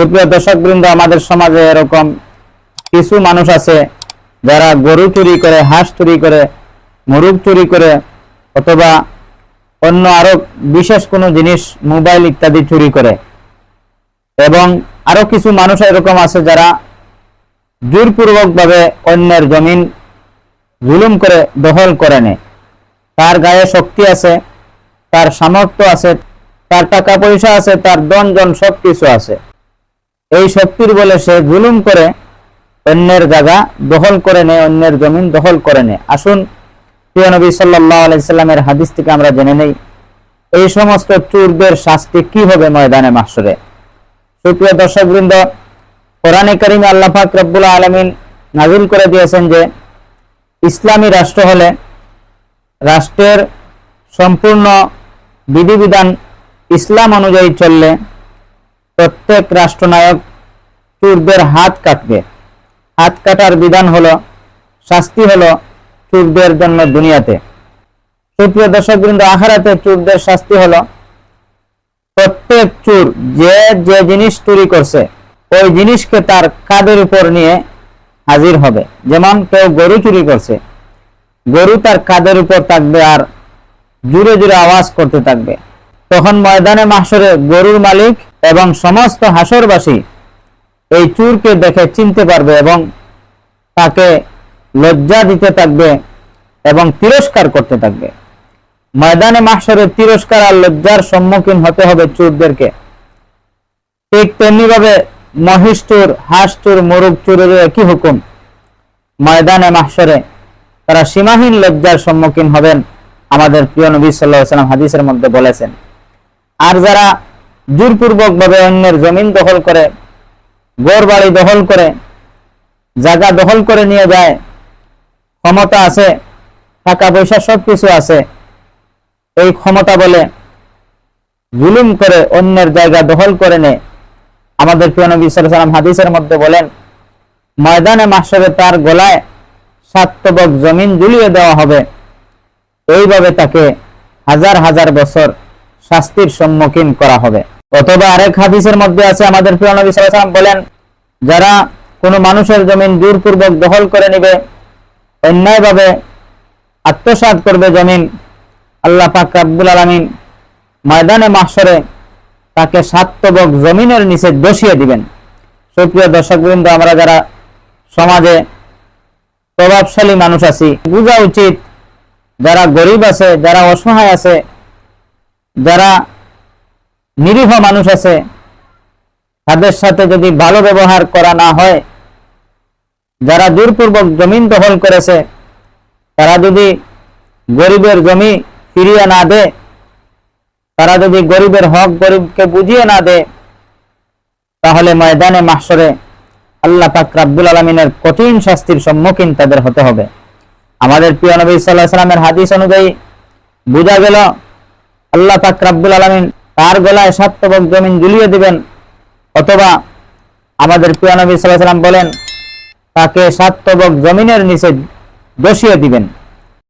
সুপ্রিয় দর্শক বৃন্দ আমাদের সমাজে এরকম কিছু মানুষ আছে যারা গরু চুরি করে, হাঁস চুরি করে, মুরগ চুরি করে, অথবা অন্য আরও বিশেষ কোনো জিনিস, মোবাইল ইত্যাদি চুরি করে। এবং আরও কিছু মানুষ এরকম আছে যারা জোরপূর্বক ভাবে অন্যের জমিন জুলুম করে, দখল করে নেয়। তার গায়ে শক্তি আছে, তার সামর্থ্য আছে, তার টাকা পয়সা আছে, তার দনজন সব কিছু আছে। এই শক্তির বলে সে জুলুম করে, অন্যের জায়গা দখল করে নেয়, অন্যের জমিন দখল করে নেয়। আসুন, প্রিয় নবী সাল্লাহ আলাইসাল্লামের হাদিস থেকে আমরা জেনে নেই, এই সমস্ত চুরদের শাস্তি কি হবে ময়দানে মাসরে সুপ্রিয় দর্শক বৃন্দ কোরআনে করিমে আল্লাহ পাক রব্বুল আলমিন নাজিল করে দিয়েছেন যে, ইসলামী রাষ্ট্র হলে রাষ্ট্রের সম্পূর্ণ বিধিবিধান ইসলাম অনুযায়ী চললে প্রত্যেক রাষ্ট্রনায়ক চুরদের হাত কাটবে। হাত কাটার বিধান হলো, শাস্তি হলো চুরদের জন্য দুনিয়াতে। সুপ্রিয় দর্শক বৃন্দ আখারাতে চুরদের শাস্তি হলো, প্রত্যেক চুর যে যে জিনিস চুরি করছে, ওই জিনিসকে তার কাঁধের উপর নিয়ে হাজির হবে। যেমন কেউ গরু চুরি করছে, গরু তার কাঁধের উপর থাকবে আর জুড়ে জুড়ে আওয়াজ করতে থাকবে। তখন ময়দানে মাসরে গরুর মালিক এবং সমস্ত হাসরবাসী এই চুরকে দেখে চিনতে পারবে এবং তাকে লজ্জা দিতে থাকবে এবং তিরস্কার করতে থাকবে। ময়দানে মাসরে তিরস্কার আর লজ্জার সম্মুখীন হতে হবে চুরদেরকে। ঠিক তেমনি ভাবে মহিষ চুর হাঁস চুর মোরগ চুরের একই হুকুম। ময়দানে মাসরে তারা সীমাহীন লজ্জার সম্মুখীন হবেন, আমাদের প্রিয় নবী সাল্লাহ সাল্লাম হাদিসের মধ্যে বলেছেন। আর যারা জোরপূর্বক ভাবে অন্যের জমিন দখল করে গোর বাড়ি দখল করে, জায়গা দখল করে নিয়ে যায়। ক্ষমতা আছে, টাকা পয়সা সবকিছু আছে। এই ক্ষমতা বলে জুলুম করে অন্যের জায়গা দখল করে নেয়। আমাদের প্রিয় নবী ওয়াসাল্লাম হাদিসের মধ্যে বলেন, ময়দানে মাসরে তার গলায় সাতবক জমিন ঝুলিয়ে দেওয়া হবে। এইভাবে তাকে হাজার হাজার বছর শাস্তির সম্মুখীন করা হবে। অথবা আরেক হাদিসের মধ্যে আছে, আমাদের প্রিয় নবী ওয়াসাল্লাম বলেন, যারা কোনো মানুষের জমিন জোরপূর্বক দখল করে নেবে, অন্যায়ভাবে আত্মসাৎ করবে জমিন, আল্লাহ পাক রাব্বুল আলামিন ময়দানে মাহশরে তাকে সাতবক জমিনের নিচে বসিয়ে দিবেন। সুপ্রিয় দর্শকবৃন্দ, আমরা যারা সমাজে প্রভাবশালী মানুষ আছি, বোঝা উচিত যারা গরিব আছে, যারা অসহায় আছে, যারা নিরীহ মানুষ আছে, তাদের সাথে যদি ভালো ব্যবহার করা না হয়, যারা জোরপূর্বক জমিন দখল করেছে, তারা যদি গরিবের জমি ফিরিয়ে না দেয়, তারা যদি গরিবের হক গরিবকে বুঝিয়ে না দেয়, তাহলে ময়দানে মাসরে আল্লাহ পাক রাব্বুল আলমিনের কঠিন শাস্তির সম্মুখীন তাদের হতে হবে। আমাদের প্রিয় নবী সাল্লাহ সাল্লামের হাদিস অনুযায়ী বোঝা গেল, আল্লাহ পাক রাব্বুল আলমিন তার গলায় সাতবক জমিন ঝুলিয়ে দিবেন? অথবা আমাদের প্রিয় সাল্লাহ সাল্লাম বলেন, তাকে সাতবক জমিনের নিচে বসিয়ে দিবেন।